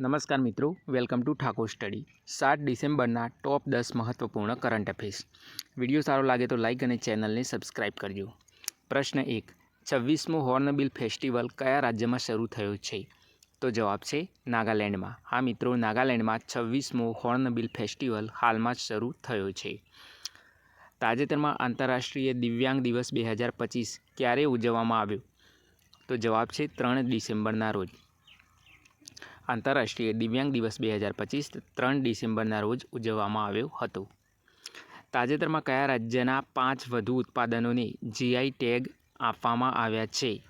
નમસ્કાર મિત્રો, welcome to Thakor study. સાત ડિસેમ્બરના ટોપ દસ મહત્વપૂર્ણ કરંટ અફેર્સ. વીડિયો સારો લાગે તો લાઇક અને ચેનલને સબસ્ક્રાઇબ કરજો. પ્રશ્ન એક, છવ્વીસમો હોર્નબિલ ફેસ્ટિવલ કયા રાજ્યમાં શરૂ થયો છે? તો જવાબ છે, નાગાલેન્ડમાં. હા મિત્રો, નાગાલેન્ડમાં છવ્વીસમો હોર્નબિલ ફેસ્ટિવલ હાલમાં જ શરૂ થયો છે. તાજેતરમાં આંતરરાષ્ટ્રીય દિવ્યાંગ દિવસ બે હજાર પચીસ ક્યારે ઉજવવામાં આવ્યો? તો જવાબ છે, ત્રણ ડિસેમ્બરના રોજ. આંતરરાષ્ટ્રીય દિવ્યાંગ દિવસ બે હજાર પચીસ, ત્રણ ડિસેમ્બરના રોજ ઉજવવામાં આવ્યો હતો. તાજેતરમાં કયા રાજ્યના પાંચ વધુ ઉત્પાદનોને જીઆઈ ટેગ આપવામાં આવ્યા છે?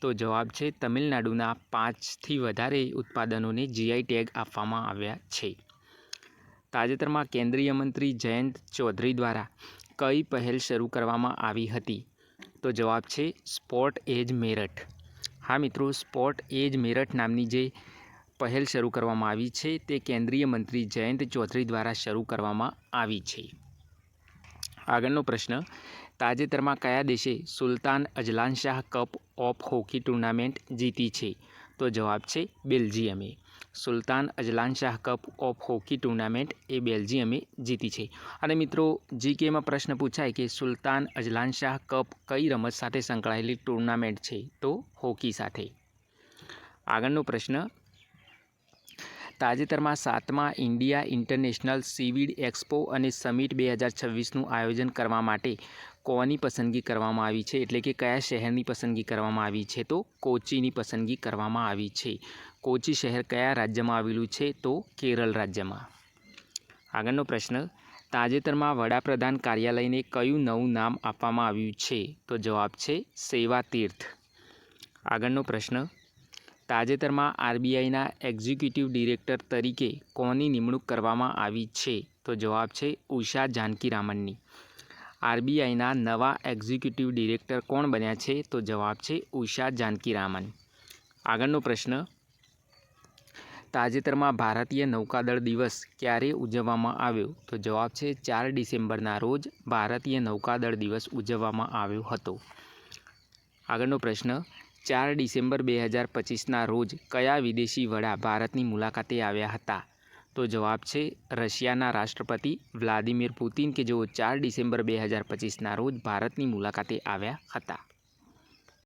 તો જવાબ છે, તમિલનાડુના પાંચથી વધારે ઉત્પાદનોને જીઆઈ ટેગ આપવામાં આવ્યા છે. તાજેતરમાં કેન્દ્રીય મંત્રી જયંત ચૌધરી દ્વારા કઈ પહેલ શરૂ કરવામાં આવી હતી? તો જવાબ છે, સ્પોર્ટ એજ મેરઠ. હા મિત્રો, સ્પોર્ટ એજ મેરઠ નામની જે પહેલ શરૂ કરવામાં આવી છે. તે કેન્દ્રીય મંત્રી જયંત ચૌધરી દ્વારા શરૂ કરવામાં આવી છે. આગળનો પ્રશ્ન, તાજેતરમાં કયા દેશે Sultan Azlan Shah cup of hockey tournament જીતી છે? તો જવાબ છે બેલ્જિયમે. Sultan Azlan Shah cup of hockey tournament એ બેલ્જિયમે જીતી છે. અને મિત્રો, જીકેમાં પ્રશ્ન પૂછાય કે સુલતાન અજલાન શાહ કપ કઈ રમત સાથે સંકળાયેલી ટુર્નામેન્ટ છે? તો હોકી સાથે. આગળનો પ્રશ્ન તાજેતરમાં સાતમા ઇન્ડિયા ઇન્ટરનેશનલ સીવીડ એક્સપો અને સમિટ બે હજાર છવ્વીસનું આયોજન કરવા માટે કોની પસંદગી કરવામાં આવી છે? એટલે કે કયા શહેરની પસંદગી કરવામાં આવી છે? તો કોચીની પસંદગી કરવામાં આવી છે. કોચી શહેર કયા રાજ્યમાં આવેલું છે? તો કેરળ રાજ્યમાં. આગળનો પ્રશ્ન, તાજેતરમાં વડાપ્રધાન કાર્યાલયને કયું નવું નામ આપવામાં આવ્યું છે? તો જવાબ છે સેવા તીર્થ આગળનો પ્રશ્ન તાજેતરમાં આરબીઆઈના એક્ઝિક્યુટિવ ડિરેક્ટર તરીકે કોની નિમણૂક કરવામાં આવી છે? તો જવાબ છે ઉષા જાનકીરામનની. આરબીઆઈના નવા એક્ઝિક્યુટિવ ડિરેક્ટર કોણ બન્યા છે? તો જવાબ છે ઉષા જાનકીરામન. આગળનો પ્રશ્ન. તાજેતરમાં ભારતીય નૌકાદળ દિવસ ક્યારે ઉજવવામાં આવ્યો? તો જવાબ છે ચાર ડિસેમ્બરના રોજ ભારતીય નૌકાદળ દિવસ ઉજવવામાં આવ્યો હતો. આગળનો પ્રશ્ન. ચાર ડિસેમ્બર બે હજાર પચીસના રોજ કયા વિદેશી વડા ભારતની મુલાકાતે આવ્યા હતા? તો જવાબ છે, રશિયાના રાષ્ટ્રપતિ વ્લાદિમીર પુતિન કે જેઓ ચાર ડિસેમ્બર બે હજાર પચીસના રોજ ભારતની મુલાકાતે આવ્યા હતા.